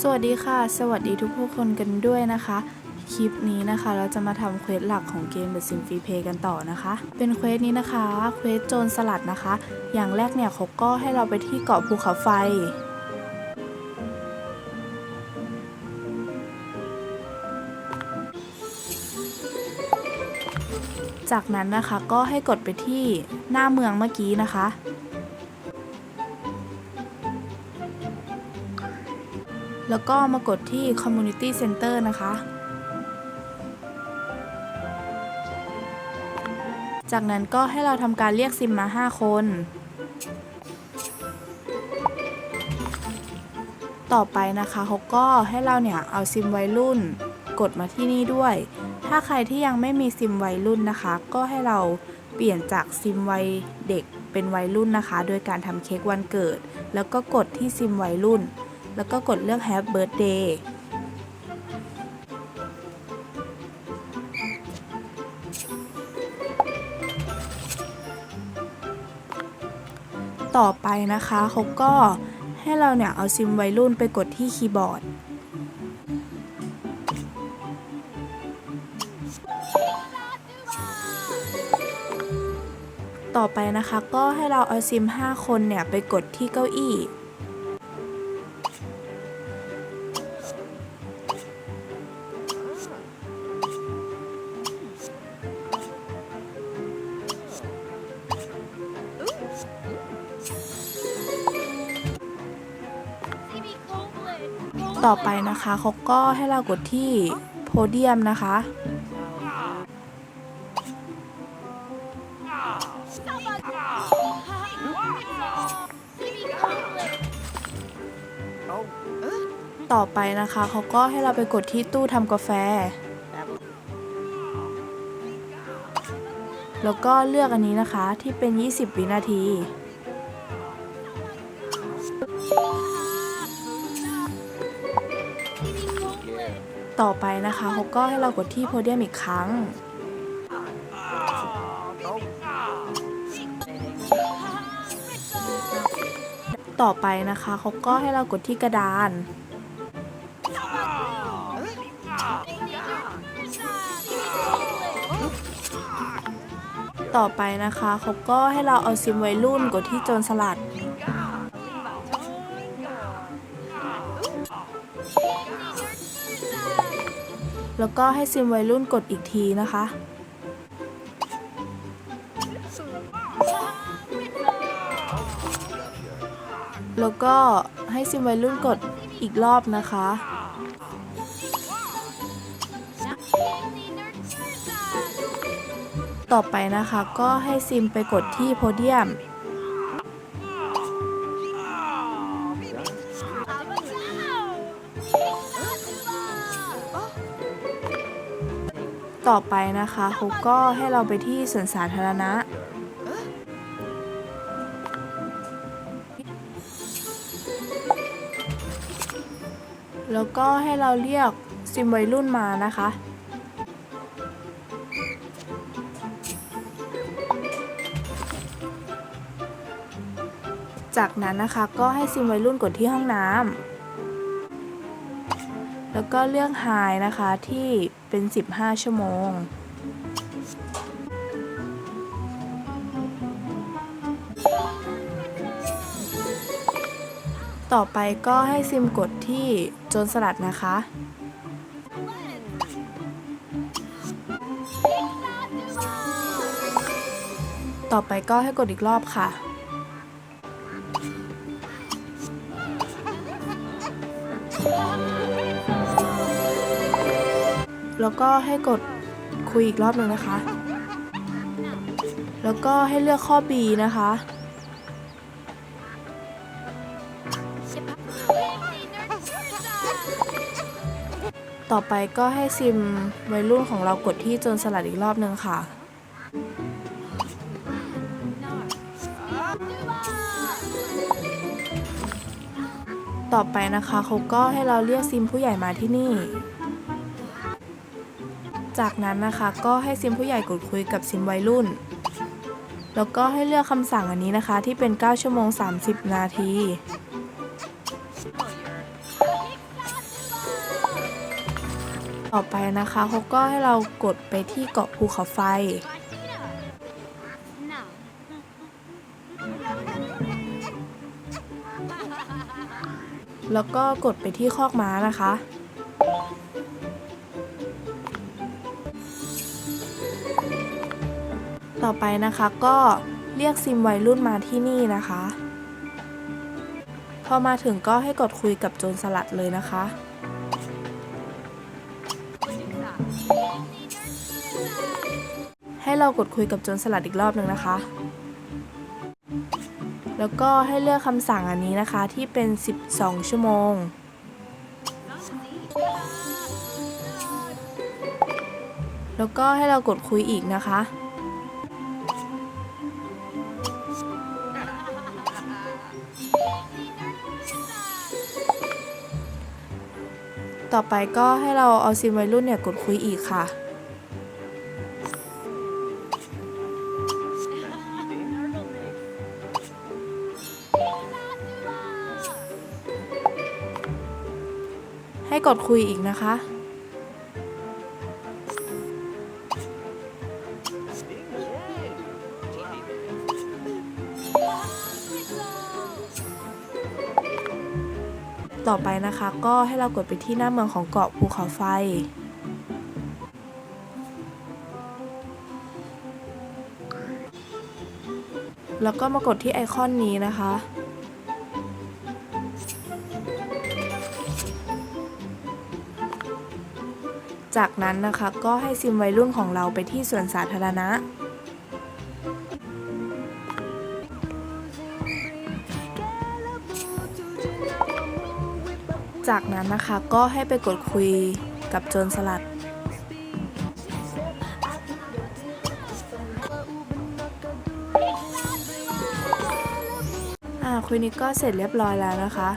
สวัสดีค่ะ สวัสดีทุกผู้คนกันด้วยนะคะ คลิปนี้นะคะเราจะมาทำเควสหลักของเกม The Sim Free Play กันต่อนะคะ เป็นเควสนี้นะคะเควสโจรสลัดนะคะ อย่างแรกเนี่ยเขาก็ให้เราไปที่เกาะภูเขาไฟ จากนั้นนะคะก็ให้กดไปที่หน้าเมืองเมื่อกี้นะคะ แล้วก็มากดที่ Community Center นะคะ จากนั้นก็ให้เราทำการเรียกซิมมา 5 คน ต่อไปนะคะเขาก็ให้เราเนี่ยเอาซิมวัยรุ่น กดมาที่นี่ด้วย ถ้าใครที่ยังไม่มีซิมวัยรุ่นนะคะ ก็ให้เราเปลี่ยนจากซิมวัยเด็กเป็นวัยรุ่นนะคะ โดยการทำเค้กวันเกิด แล้วก็กดที่ซิมวัยรุ่น แล้วก็กดเลือก Happy Birthday ต่อไปนะคะเขาก็ให้เราเนี่ยเอาซิมวัยรุ่นไปกดที่คีย์บอร์ด ต่อไปนะคะก็ให้เราเอาซิม 5 คนเนี่ยไปกดที่เก้าอี้ ต่อไปนะคะเขาก็ให้เรากดที่โพเดียมนะคะ ต่อไปนะคะเขาก็ให้เราไปกดที่ตู้ทำกาแฟ แล้วก็เลือกอันนี้นะคะที่เป็น 20 วินาที ต่อไปนะคะเขาก็ให้เรากดที่โพเดียมอีกครั้ง ต่อไปนะคะเขาก็ให้เรากดที่กระดาน ต่อไปนะคะเขาก็ให้เราเอาซิมวัยรุ่นกดที่โจรสลัด แล้วก็ให้ซิมวัยรุ่นกดอีกทีนะคะ แล้วก็ให้ซิมวัยรุ่นกดอีกรอบนะคะ ต่อไปนะคะก็ให้ซิมไปกดที่โพเดียม ต่อไปนะคะเขาก็ให้เราไปที่สวนสาธารณะ แล้วก็ให้เราเรียกซิมวัยรุ่นมานะคะจากนั้นนะคะก็ให้ซิมวัยรุ่นกดที่ห้องน้ำ แล้วก็เลือกไฮนะคะที่เป็น 15 ชั่วโมง ต่อไปก็ให้ซิมกดที่โจรสลัดนะคะ ต่อไปก็ให้กดอีกรอบค่ะ แล้วก็ให้กดคุยอีกรอบหนึ่งนะคะ แล้วก็ให้เลือกข้อ B นะคะ ต่อไปก็ให้ซิมวัยรุ่นของเรากดที่จนสลัดอีกรอบหนึ่งค่ะ ต่อไปนะคะเขาก็ให้เราเรียกซิมผู้ใหญ่มาที่นี่ จากนั้นนะคะก็ให้ซิมผู้ใหญ่กดคุยกับซิมวัยรุ่น แล้วก็ให้เลือกคำสั่งอันนี้นะคะ ที่เป็น 9 ชั่วโมง 30 นาที ต่อไปนะคะเขาก็ให้เรากดไปที่เกาะภูเขาไฟ แล้วก็กดไปที่คอกม้านะคะ ต่อไปนะคะก็เรียกซิมวัยรุ่นมาที่นี่นะคะ พอมาถึงก็ให้กดคุยกับโจรสลัดเลยนะคะ ให้เรากดคุยกับโจรสลัดอีกรอบหนึ่งนะคะ แล้วก็ให้เลือกคำสั่งอันนี้นะคะที่เป็น 12 ชั่วโมงแล้วก็ให้เรากดคุยอีกนะคะ ต่อไปก็ให้เราเอาซิมวัยรุ่นเนี่ยกดคุยอีกค่ะ ให้กดคุยอีกนะคะ ต่อไปนะคะ ก็ให้เรากดไปที่หน้าเมืองของเกาะภูเขาไฟแล้วก็มากดที่ไอคอนนี้นะคะ จากนั้นนะคะก็ให้ซิมวัยรุ่นของเราไปที่สวนสาธารณะ จากนั้นนะคะก็ให้ไปกดคุยกับโจรสลัด อ่าคุยนี้ก็เสร็จเรียบร้อยแล้วนะคะ